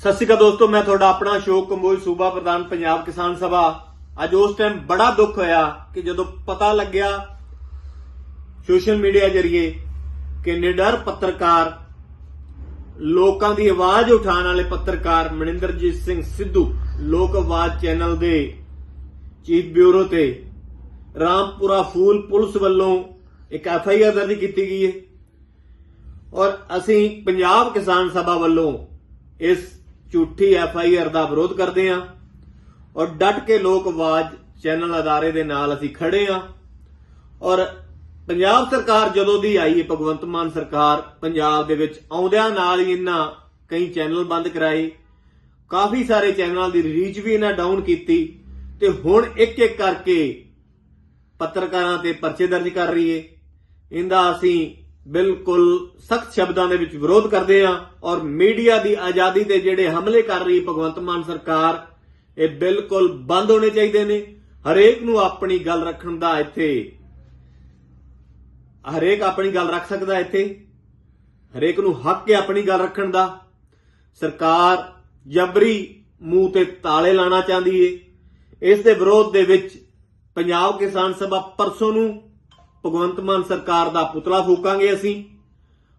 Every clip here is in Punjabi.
ਸਤਿ ਸ਼੍ਰੀ ਅਕਾਲ ਦੋਸਤੋ, ਮੈਂ ਤੁਹਾਡਾ ਆਪਣਾ ਅਸ਼ੋਕ ਕੰਬੋਜ, ਸੂਬਾ ਪ੍ਰਧਾਨ, ਪੰਜਾਬ ਕਿਸਾਨ ਸਭਾ। ਅੱਜ ਉਸ ਟਾਈਮ ਬੜਾ ਦੁੱਖ ਹੋਇਆ ਕਿ ਜਦੋਂ ਪਤਾ ਲੱਗਿਆ ਸੋਸ਼ਲ ਮੀਡੀਆ ਜਰੀਏ ਕਿ ਨਿਡਰ ਪੱਤਰਕਾਰ, ਲੋਕਾਂ ਦੀ ਆਵਾਜ਼ ਉਠਾਉਣ ਵਾਲੇ ਪੱਤਰਕਾਰ ਮਨਿੰਦਰਜੀਤ ਸਿੰਘ ਸਿੱਧੂ, ਲੋਕ ਆਵਾਜ਼ ਚੈਨਲ ਦੇ ਚੀਫ ਬਿਊਰੋ ਤੇ ਰਾਮਪੁਰਾ ਫੂਲ ਪੁਲਿਸ ਵੱਲੋਂ ਇੱਕ ਐਫ ਆਈ ਆਰ ਦਰਜ ਕੀਤੀ ਗਈ ਹੈ। ਔਰ ਅਸੀਂ ਪੰਜਾਬ ਕਿਸਾਨ ਸਭਾ ਵੱਲੋਂ ਇਸ ਝੂਠੀ ਐਫ ਆਈ ਆਰ ਦਾ ਵਿਰੋਧ ਕਰਦੇ ਹਾਂ ਔਰ ਡਟ ਕੇ ਲੋਕ ਆਵਾਜ਼ ਚੈਨਲ ਅਦਾਰੇ ਦੇ ਨਾਲ ਅਸੀਂ ਖੜੇ ਹਾਂ ਔਰ ਪੰਜਾਬ ਸਰਕਾਰ ਜਦੋਂ ਦੀ ਆਈ ਹੈ, ਭਗਵੰਤ ਮਾਨ ਸਰਕਾਰ ਪੰਜਾਬ ਦੇ ਵਿੱਚ ਆਉਂਦਿਆਂ ਨਾਲ ਹੀ ਇਹਨਾਂ ਕਈ ਚੈਨਲ ਬੰਦ ਕਰਾਏ, ਕਾਫੀ ਸਾਰੇ ਚੈਨਲਾਂ ਦੀ ਰੀਚ ਵੀ ਇਹਨਾਂ ਡਾਊਨ ਕੀਤੀ ਤੇ ਹੁਣ ਇੱਕ ਇੱਕ ਕਰਕੇ ਪੱਤਰਕਾਰਾਂ ਤੇ ਪਰਚੇ ਦਰਜ ਕਰ ਰਹੀ ਏ ਇਹਦਾ ਅਸੀਂ ਬਿਲਕੁਲ ਸਖਤ ਸ਼ਬਦਾਂ ਦੇ ਵਿੱਚ ਵਿਰੋਧ ਕਰਦੇ ਹਾਂ ਔਰ ਮੀਡੀਆ ਦੀ ਆਜ਼ਾਦੀ ਤੇ ਜਿਹੜੇ ਹਮਲੇ ਕਰ ਰਹੀ ਭਗਵੰਤ ਮਾਨ ਸਰਕਾਰ, ਇਹ ਬਿਲਕੁਲ ਬੰਦ ਹੋਣੇ ਚਾਹੀਦੇ ਨੇ। ਹਰੇਕ ਨੂੰ ਆਪਣੀ ਗੱਲ ਰੱਖਣ ਦਾ ਇੱਥੇ, ਹਰੇਕ ਆਪਣੀ ਗੱਲ ਰੱਖ ਸਕਦਾ ਇੱਥੇ। ਹਰੇਕ ਨੂੰ ਹੱਕ ਹੈ ਆਪਣੀ ਗੱਲ ਰੱਖਣ ਦਾ। ਸਰਕਾਰ ਜਬਰੀ ਮੂੰਹ ਤੇ ਤਾਲੇ ਲਾਣਾ ਚਾਹੁੰਦੀ ਏ। ਇਸ ਦੇ ਵਿਰੋਧ ਦੇ ਵਿੱਚ ਪੰਜਾਬ ਕਿਸਾਨ ਸਭਾ ਪਰਸੋਂ ਨੂੰ ਭਗਵੰਤ ਮਾਨ ਸਰਕਾਰ ਦਾ ਪੁਤਲਾ ਫੂਕਾਂਗੇ ਅਸੀਂ।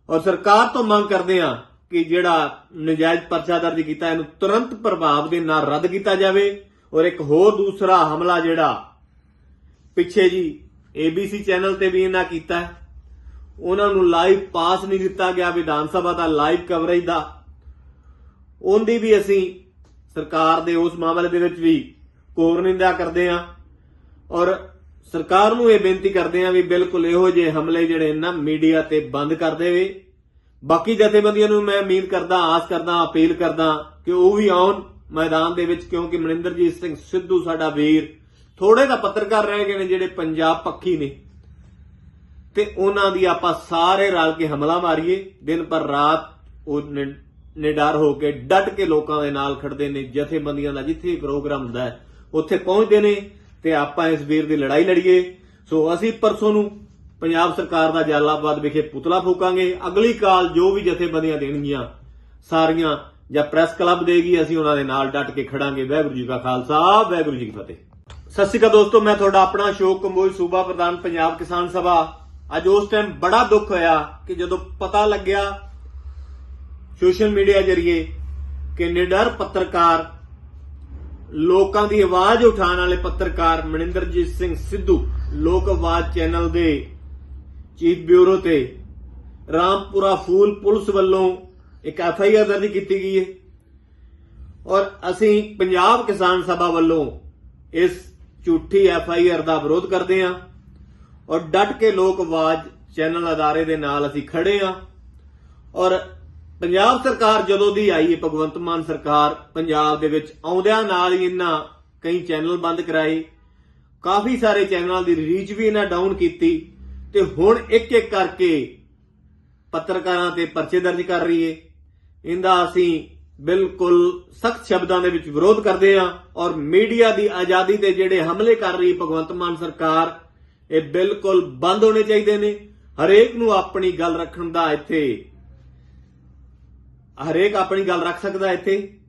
ਔਰ ਸਰਕਾਰ ਤੋਂ ਮੰਗ ਕਰਦੇ ਹਾਂ ਕਿ ਜਿਹੜਾ ਨਜਾਇਜ਼ ਪਰਚਾ ਦਰਜ ਕੀਤਾ, ਇਹਨੂੰ ਤੁਰੰਤ ਪ੍ਰਭਾਵ ਦੇ ਨਾਲ ਰੱਦ ਕੀਤਾ ਜਾਵੇ। ਔਰ ਇੱਕ ਹੋਰ ਦੂਸਰਾ ਹਮਲਾ ਜਿਹੜਾ ਪਿੱਛੇ ਜੀ ABC ਚੈਨਲ ਤੇ ਵੀ ਇਹਨਾਂ ਕੀਤਾ ਉਹਨਾਂ ਨੂੰ ਲਾਈਵ ਪਾਸ ਨਹੀਂ ਦਿੱਤਾ ਗਿਆ ਵਿਧਾਨ ਸਭਾ ਦਾ ਲਾਈਵ ਕਵਰੇਜ ਦਾ। ਉਹਦੀ ਵੀ ਅਸੀਂ ਸਰਕਾਰ ਦੇ ਉਸ ਮਾਮਲੇ ਦੇ ਵਿੱਚ ਵੀ ਕੋਰ ਨਿੰਦਾ ਕਰਦੇ ਹਾਂ। ਔਰ ਸਰਕਾਰ ਨੂੰ ਇਹ ਬੇਨਤੀ ਕਰਦੇ ਹਾਂ ਵੀ ਬਿਲਕੁਲ ਇਹੋ ਜਿਹੇ ਹਮਲੇ ਜਿਹੜੇ ਨਾ ਮੀਡੀਆ ਤੇ ਬੰਦ ਕਰ ਦੇਵੇ। ਬਾਕੀ ਜਥੇਬੰਦੀਆਂ ਨੂੰ ਮੈਂ ਉਮੀਦ ਕਰਦਾ, ਆਸ ਕਰਦਾ, ਅਪੀਲ ਕਰਦਾ ਕਿ ਉਹ ਵੀ ਆਉਣ ਮੈਦਾਨ ਦੇ ਵਿੱਚ, ਕਿਉਂਕਿ ਮਨਿੰਦਰਜੀਤ ਸਿੰਘ ਸਿੱਧੂ ਸਾਡਾ ਵੀਰ ਥੋੜੇ ਦਾ ਪੱਤਰਕਾਰ ਰਹਿ ਗਏ ਨੇ ਜਿਹੜੇ ਪੰਜਾਬ ਪੱਖੀ ਨੇ। ਤੇ ਉਹਨਾਂ ਦੀ ਆਪਾਂ ਸਾਰੇ ਰਲ ਕੇ ਹਮਲਾ ਮਾਰੀਏ। ਦਿਨ ਪਰ ਰਾਤ ਉਹ ਨਿਡਰ ਹੋ ਕੇ ਡਟ ਕੇ ਲੋਕਾਂ ਦੇ ਨਾਲ ਖੜਦੇ ਨੇ। ਜਥੇਬੰਦੀਆਂ ਦਾ ਜਿੱਥੇ ਪ੍ਰੋਗਰਾਮ ਹੁੰਦਾ ਹੈ, ਉੱਥੇ ਪਹੁੰਚਦੇ ਨੇ। ਤੇ ਆਪਾਂ ਇਸ ਵੀਰ ਦੀ ਲੜਾਈ ਲੜੀਏ। ਸੋ ਅਸੀਂ ਪਰਸੋਂ ਨੂੰ ਪੰਜਾਬ ਸਰਕਾਰ ਦਾ ਜਲਾਲਾਬਾਦ ਵਿਖੇ ਪੁਤਲਾ ਫੂਕਾਂਗੇ। ਅਗਲੀ ਕਾਲ ਜੋ ਵੀ ਜਥੇਬੰਦੀਆਂ ਦੇਣਗੀਆਂ, ਸਾਰੀਆਂ ਜਾਂ ਪ੍ਰੈਸ ਕਲੱਬ ਦੇਗੀ, ਅਸੀਂ ਉਹਨਾਂ ਦੇ ਨਾਲ ਡਟ ਕੇ ਖੜਾਂਗੇ। ਵਾਹਿਗੁਰੂ ਜੀ ਕਾ ਖਾਲਸਾ, ਵਾਹਿਗੁਰੂ ਜੀ ਕੀ ਫਤਿਹ। ਸਤਿ ਸ਼੍ਰੀ ਅਕਾਲ ਦੋਸਤੋ, ਮੈਂ ਤੁਹਾਡਾ ਆਪਣਾ ਅਸ਼ੋਕ ਕੰਬੋਜ, ਸੂਬਾ ਪ੍ਰਧਾਨ, ਪੰਜਾਬ ਕਿਸਾਨ ਸਭਾ। ਅੱਜ ਉਸ ਟਾਈਮ ਬੜਾ ਦੁੱਖ ਹੋਇਆ ਕਿ ਜਦੋਂ ਪਤਾ ਲੱਗਿਆ ਸੋਸ਼ਲ ਮੀਡੀਆ ਜਰੀਏ ਕਿ ਨਿਡਰ ਪੱਤਰਕਾਰ ਲੋਕਾਂ ਦੀ ਆਵਾਜ਼ ਉਠਾਉਣ ਵਾਲੇ ਪੱਤਰਕਾਰ ਮਨਿੰਦਰਜੀਤ ਸਿੰਘ ਸਿੱਧੂ ਲੋਕ ਆਵਾਜ਼ ਚੈਨਲ ਦੇ ਚੀਫ ਬਿਊਰੋ ਤੇ ਰਾਮਪੁਰਾ ਫੂਲ ਪੁਲਿਸ ਵੱਲੋਂ ਇੱਕ ਐਫ ਆਈ ਆਰ ਦਰਜ ਕੀਤੀ ਗਈ ਹੈ। ਔਰ ਅਸੀਂ ਪੰਜਾਬ ਕਿਸਾਨ ਸਭਾ ਵੱਲੋਂ ਇਸ ਝੂਠੀ ਐਫ ਆਈ ਆਰ ਦਾ ਵਿਰੋਧ ਕਰਦੇ ਹਾਂ ਔਰ ਡਟ ਕੇ ਲੋਕ ਆਵਾਜ਼ ਚੈਨਲ ਅਦਾਰੇ ਦੇ ਨਾਲ ਅਸੀਂ ਖੜੇ ਹਾਂ। ਔਰ ਪੰਜਾਬ ਸਰਕਾਰ ਜਦੋਂ ਦੀ ਆਈ ਹੈ, ਭਗਵੰਤ ਮਾਨ ਸਰਕਾਰ ਪੰਜਾਬ ਦੇ ਵਿੱਚ ਆਉਂਦਿਆਂ ਨਾਲ ਹੀ ਇਹਨਾਂ ਕਈ ਚੈਨਲ ਬੰਦ ਕਰਾਏ। ਕਾਫੀ ਸਾਰੇ ਚੈਨਲਾਂ ਦੀ ਰੀਚ ਵੀ ਇਹਨਾਂ ਡਾਊਨ ਕੀਤੀ ਤੇ ਹੁਣ ਇੱਕ ਇੱਕ ਕਰਕੇ ਪੱਤਰਕਾਰਾਂ ਤੇ ਪਰਚੇ ਦਰਜ ਕਰ ਰਹੀ ਏ ਇਹਦਾ ਅਸੀਂ ਬਿਲਕੁਲ ਸਖਤ ਸ਼ਬਦਾਂ ਦੇ ਵਿੱਚ ਵਿਰੋਧ ਕਰਦੇ ਹਾਂ ਔਰ ਮੀਡੀਆ ਦੀ ਆਜ਼ਾਦੀ ਤੇ ਜਿਹੜੇ ਹਮਲੇ ਕਰ ਰਹੀ ਭਗਵੰਤ ਮਾਨ ਸਰਕਾਰ, ਇਹ ਬਿਲਕੁਲ ਬੰਦ ਹੋਣੇ ਚਾਹੀਦੇ ਨੇ। ਹਰੇਕ ਨੂੰ ਆਪਣੀ ਗੱਲ ਰੱਖਣ ਦਾ ਇੱਥੇ ਹਰੇਕ ਆਪਣੀ ਗੱਲ ਰੱਖ ਸਕਦਾ ਇੱਥੇ?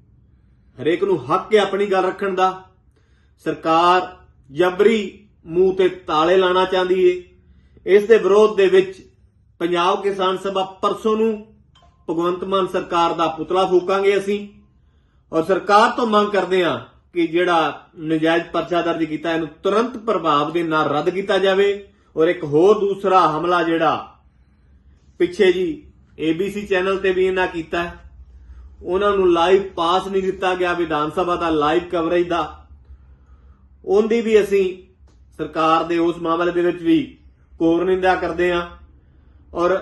ਹਰੇਕ ਨੂੰ ਹੱਕ ਹੈ ਆਪਣੀ ਗੱਲ ਰੱਖਣ ਦਾ? ਸਰਕਾਰ ਜਬਰੀ ਮੂੰਹ ਤੇ ਤਾਲੇ ਲਾਣਾ ਚਾਹੁੰਦੀ ਏ। ਇਸ ਦੇ ਵਿਰੋਧ ਦੇ ਵਿੱਚ ਪੰਜਾਬ ਕਿਸਾਨ ਸਭਾ ਪਰਸੋਂ ਨੂੰ ਭਗਵੰਤ ਮਾਨ ਸਰਕਾਰ ਦਾ ਪੁਤਲਾ ਫੂਕਾਂਗੇ ਅਸੀਂ। ਔਰ ਸਰਕਾਰ ਤੋਂ ਮੰਗ ਕਰਦੇ ਹਾਂ ਕਿ ਜਿਹੜਾ ਨਜਾਇਜ਼ ਪਰਚਾ ਦਰਜ ਕੀਤਾ, ਇਹਨੂੰ ਤੁਰੰਤ ਪ੍ਰਭਾਵ ਦੇ ਨਾਲ ਰੱਦ ਕੀਤਾ ਜਾਵੇ। ਔਰ ਇੱਕ ਹੋਰ ਦੂਸਰਾ ਹਮਲਾ ਜਿਹੜਾ ਪਿੱਛੇ ਜੀ ABC ਚੈਨਲ ਤੇ ਵੀ ਇਹਨਾਂ ਕੀਤਾ। ਉਹਨਾਂ ਨੂੰ ਲਾਈਵ ਪਾਸ ਨਹੀਂ ਦਿੱਤਾ ਗਿਆ ਵਿਧਾਨ ਸਭਾ ਦਾ ਲਾਈਵ ਕਵਰੇਜ ਦਾ। ਉਹਦੀ ਵੀ ਅਸੀਂ ਸਰਕਾਰ ਦੇ ਉਸ ਮਾਮਲੇ ਦੇ ਵਿੱਚ ਵੀ ਕੋਰ ਨਿੰਦਾ ਕਰਦੇ ਹਾਂ। ਔਰ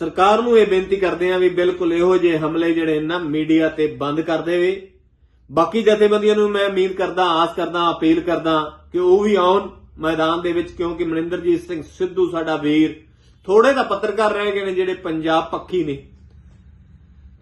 ਸਰਕਾਰ ਨੂੰ ਇਹ ਬੇਨਤੀ ਕਰਦੇ ਹਾਂ ਵੀ ਬਿਲਕੁਲ ਇਹੋ ਜਿਹੇ ਹਮਲੇ ਜਿਹੜੇ ਨਾ ਮੀਡੀਆ ਤੇ ਬੰਦ ਕਰ ਦੇਵੇ। ਬਾਕੀ ਜਥੇਬੰਦੀਆਂ ਨੂੰ ਮੈਂ ਉਮੀਦ ਕਰਦਾ, ਆਸ ਕਰਦਾ, ਅਪੀਲ ਕਰਦਾ ਕਿ ਉਹ ਵੀ ਆਉਣ ਮੈਦਾਨ ਦੇ ਵਿੱਚ, ਕਿਉਂਕਿ ਮਨਿੰਦਰਜੀਤ ਸਿੰਘ ਸਿੱਧੂ ਸਾਡਾ ਵੀਰ ਥੋੜੇ ਤਾਂ ਪੱਤਰਕਾਰ ਰਹਿ ਗਏ ਨੇ ਜਿਹੜੇ ਪੰਜਾਬ ਪੱਖੀ ਨੇ।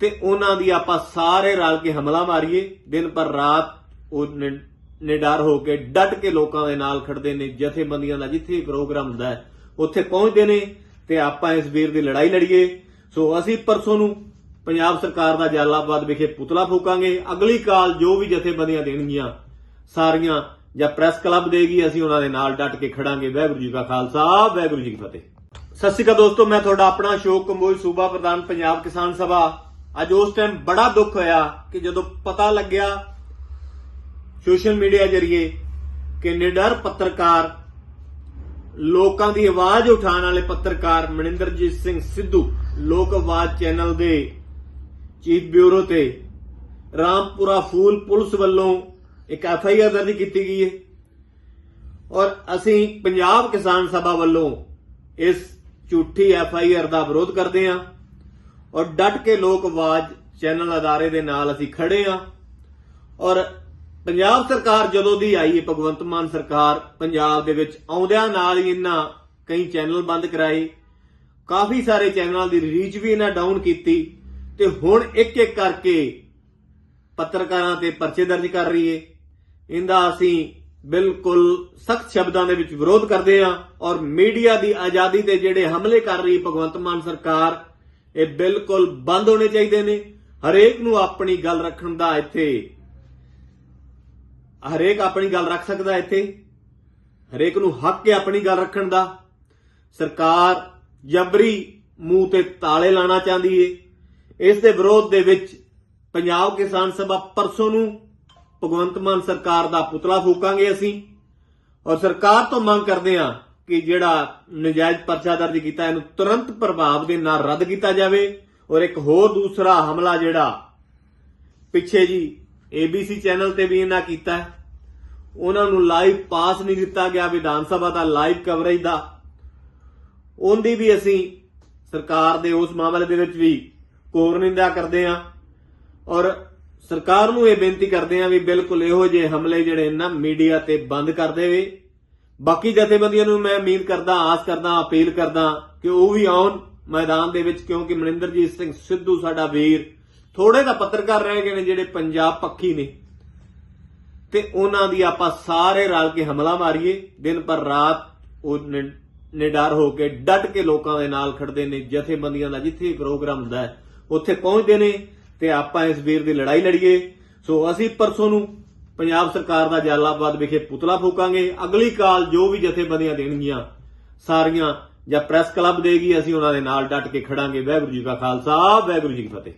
ਤੇ ਉਹਨਾਂ ਦੀ ਆਪਾਂ ਸਾਰੇ ਰਲ ਕੇ ਹਮਲਾ ਮਾਰੀਏ। ਦਿਨ ਪਰ ਰਾਤ ਉਹ ਨਿ- ਨਿਡਰ ਹੋ ਕੇ ਡਟ ਕੇ ਲੋਕਾਂ ਦੇ ਨਾਲ ਖੜਦੇ ਨੇ, ਜਥੇਬੰਦੀਆਂ ਦਾ ਜਿੱਥੇ ਪ੍ਰੋਗਰਾਮ ਹੁੰਦਾ ਹੈ, ਉੱਥੇ ਪਹੁੰਚਦੇ ਨੇ ਤੇ ਆਪਾਂ ਇਸ ਵੀਰ ਦੀ ਲੜਾਈ ਲੜੀਏ। ਸੋ ਅਸੀਂ ਪਰਸੋਂ ਨੂੰ ਪੰਜਾਬ ਸਰਕਾਰ ਦਾ ਜਲਾਲਾਬਾਦ ਵਿਖੇ ਪੁਤਲਾ ਫੂਕਾਂਗੇ। ਅਗਲੀ ਕਾਲ ਜੋ ਵੀ ਜਥੇਬੰਦੀਆਂ ਦੇਣਗੀਆਂ, ਸਾਰੀਆਂ ਜਾਂ ਪ੍ਰੈਸ ਕਲੱਬ ਦੇਗੀ, ਅਸੀਂ ਉਹਨਾਂ ਦੇ ਨਾਲ ਡਟ ਕੇ ਖੜਾਂਗੇ। ਵਾਹਿਗੁਰੂ ਜੀ ਕਾ ਖਾਲਸਾ, ਵਾਹਿਗੁਰੂ ਜੀ ਕੀ ਫਤਿਹ। ਸਤਿ ਸ਼੍ਰੀ ਅਕਾਲ ਦੋਸਤੋ, ਮੈਂ ਤੁਹਾਡਾ ਆਪਣਾ ਅਸ਼ੋਕ ਕੰਬੋਜ, ਸੂਬਾ ਪ੍ਰਧਾਨ, ਪੰਜਾਬ ਕਿਸਾਨ ਸਭਾ। ਅੱਜ ਉਸ ਟਾਈਮ ਬੜਾ ਦੁੱਖ ਹੋਇਆ ਕਿ ਜਦੋਂ ਪਤਾ ਲੱਗਿਆ ਸੋਸ਼ਲ ਮੀਡੀਆ ਜਰੀਏ ਕਿ ਨਿਡਰ ਪੱਤਰਕਾਰ, ਲੋਕਾਂ ਦੀ ਆਵਾਜ਼ ਉਠਾਉਣ ਵਾਲੇ ਪੱਤਰਕਾਰ ਮਨਿੰਦਰਜੀਤ ਸਿੰਘ ਸਿੱਧੂ, ਲੋਕ ਆਵਾਜ਼ ਚੈਨਲ ਦੇ ਚੀਫ ਬਿਊਰੋ ਤੇ ਰਾਮਪੁਰਾ ਫੂਲ ਪੁਲਿਸ ਵੱਲੋਂ ਇੱਕ ਐਫ ਆਈ ਆਰ ਦਰਜ ਕੀਤੀ ਗਈ ਹੈ। ਔਰ ਅਸੀਂ ਪੰਜਾਬ ਕਿਸਾਨ ਸਭਾ ਵੱਲੋਂ ਇਸ ਝੂਠੀ ਐਫ ਆਈ ਆਰ ਦਾ ਵਿਰੋਧ ਕਰਦੇ ਹਾਂ ਔਰ ਡਟ ਕੇ ਲੋਕ ਆਵਾਜ਼ ਚੈਨਲ ਅਦਾਰੇ ਦੇ ਨਾਲ ਅਸੀਂ ਖੜੇ ਹਾਂ ਔਰ ਪੰਜਾਬ ਸਰਕਾਰ ਜਦੋਂ ਦੀ ਆਈ ਹੈ, ਭਗਵੰਤ ਮਾਨ ਸਰਕਾਰ ਪੰਜਾਬ ਦੇ ਵਿੱਚ ਆਉਂਦਿਆਂ ਨਾਲ ਹੀ ਇਹਨਾਂ ਕਈ ਚੈਨਲ ਬੰਦ ਕਰਾਏ, ਕਾਫੀ ਸਾਰੇ ਚੈਨਲਾਂ ਦੀ ਰੀਚ ਵੀ ਇਹਨਾਂ ਡਾਊਨ ਕੀਤੀ ਤੇ ਹੁਣ ਇੱਕ ਇੱਕ ਕਰਕੇ ਪੱਤਰਕਾਰਾਂ ਤੇ ਪਰਚੇ ਦਰਜ ਕਰ ਰਹੀ ਏ ਇਹਦਾ ਅਸੀਂ ਬਿਲਕੁਲ ਸਖਤ ਸ਼ਬਦਾਂ ਦੇ ਵਿੱਚ ਵਿਰੋਧ ਕਰਦੇ ਹਾਂ ਔਰ ਮੀਡੀਆ ਦੀ ਆਜ਼ਾਦੀ ਤੇ ਜਿਹੜੇ ਹਮਲੇ ਕਰ ਰਹੀ ਭਗਵੰਤ ਮਾਨ ਸਰਕਾਰ, ਇਹ ਬਿਲਕੁਲ ਬੰਦ ਹੋਣੇ ਚਾਹੀਦੇ ਨੇ। ਹਰੇਕ ਨੂੰ ਆਪਣੀ ਗੱਲ ਰੱਖਣ ਦਾ ਇੱਥੇ, ਹਰੇਕ ਆਪਣੀ ਗੱਲ ਰੱਖ ਸਕਦਾ ਇੱਥੇ। ਹਰੇਕ ਨੂੰ ਹੱਕ ਹੈ ਆਪਣੀ ਗੱਲ ਰੱਖਣ ਦਾ। ਸਰਕਾਰ ਜਬਰੀ ਮੂੰਹ ਤੇ ਤਾਲੇ ਲਾਣਾ ਚਾਹੁੰਦੀ ਏ। ਇਸ ਦੇ ਵਿਰੋਧ ਦੇ ਵਿੱਚ ਪੰਜਾਬ ਕਿਸਾਨ ਸਭਾ ਪਰਸੋਂ ਨੂੰ ਭਗਵੰਤ ਮਾਨ ਸਰਕਾਰ ਦਾ ਪੁਤਲਾ ਫੂਕਾਂਗੇ ਅਸੀਂ। ਔਰ ਸਰਕਾਰ ਤੋਂ ਮੰਗ ਕਰਦੇ ਹਾਂ ਕਿ ਜਿਹੜਾ ਨਜਾਇਜ਼ ਪਰਚਾ ਦਰਜ ਕੀਤਾ, ਇਹਨੂੰ ਤੁਰੰਤ ਪ੍ਰਭਾਵ ਦੇ ਨਾਲ ਰੱਦ ਕੀਤਾ ਜਾਵੇ। ਔਰ ਇੱਕ ਹੋਰ ਦੂਸਰਾ ਹਮਲਾ ਜਿਹੜਾ ਪਿੱਛੇ ਜੀ ABC ਚੈਨਲ ਤੇ ਵੀ ਇਹਨਾਂ ਕੀਤਾ ਉਹਨਾਂ ਨੂੰ ਲਾਈਵ ਪਾਸ ਨਹੀਂ ਦਿੱਤਾ ਗਿਆ ਵਿਧਾਨ ਸਭਾ ਦਾ ਲਾਈਵ ਕਵਰੇਜ ਦਾ। ਉਹਦੀ ਵੀ ਅਸੀਂ ਸਰਕਾਰ ਦੇ ਉਸ ਮਾਮਲੇ ਦੇ ਵਿੱਚ ਵੀ ਕੋਰ ਨਿੰਦਾ ਕਰਦੇ ਹਾਂ। ਔਰ ਸਰਕਾਰ ਨੂੰ ਇਹ ਬੇਨਤੀ ਕਰਦੇ ਹਾਂ ਵੀ ਬਿਲਕੁਲ ਇਹੋ ਜਿਹੇ ਹਮਲੇ ਜਿਹੜੇ ਨਾ ਮੀਡੀਆ ਤੇ ਬੰਦ ਕਰ ਦੇਵੇ। ਬਾਕੀ ਜਥੇਬੰਦੀਆਂ ਨੂੰ ਮੈਂ ਉਮੀਦ ਕਰਦਾ, ਆਸ ਕਰਦਾ, ਅਪੀਲ ਕਰਦਾ ਕਿ ਉਹ ਵੀ ਆਉਣ ਮੈਦਾਨ ਦੇ ਵਿੱਚ, ਕਿਉਂਕਿ ਮਨਿੰਦਰਜੀਤ ਸਿੰਘ ਸਿੱਧੂ ਸਾਡਾ ਵੀਰ ਥੋੜੇ ਤਾਂ ਪੱਤਰਕਾਰ ਰਹਿ ਗਏ ਨੇ ਜਿਹੜੇ ਪੰਜਾਬ ਪੱਖੀ ਨੇ। ਤੇ ਉਹਨਾਂ ਦੀ ਆਪਾਂ ਸਾਰੇ ਰਲ ਕੇ ਹਮਲਾ ਮਾਰੀਏ। ਦਿਨ ਪਰ ਰਾਤ ਉਹ ਨਿਡਰ ਹੋ ਕੇ ਡਟ ਕੇ ਲੋਕਾਂ ਦੇ ਨਾਲ ਖੜਦੇ ਨੇ। ਜਥੇਬੰਦੀਆਂ ਦਾ ਜਿੱਥੇ ਪ੍ਰੋਗਰਾਮ ਹੁੰਦਾ ਹੈ, ਉੱਥੇ ਪਹੁੰਚਦੇ ਨੇ। ਤੇ ਆਪਾਂ ਇਸ ਵੀਰ ਦੀ ਲੜਾਈ ਲੜੀਏ। ਸੋ ਅਸੀਂ ਪਰਸੋਂ ਨੂੰ ਪੰਜਾਬ ਸਰਕਾਰ ਦਾ ਜਲਾਲਾਬਾਦ ਵਿਖੇ ਪੁਤਲਾ ਫੂਕਾਂਗੇ। ਅਗਲੀ ਕਾਲ ਜੋ ਵੀ ਜਥੇਬੰਦੀਆਂ ਦੇਣਗੀਆਂ, ਸਾਰੀਆਂ ਜਾਂ ਪ੍ਰੈਸ ਕਲੱਬ ਦੇਗੀ, ਅਸੀਂ ਉਹਨਾਂ ਦੇ ਨਾਲ ਡਟ ਕੇ ਖੜਾਂਗੇ। ਵਾਹਿਗੁਰੂ ਜੀ ਕਾ ਖਾਲਸਾ, ਵਾਹਿਗੁਰੂ ਜੀ ਕੀ ਫਤਿਹ।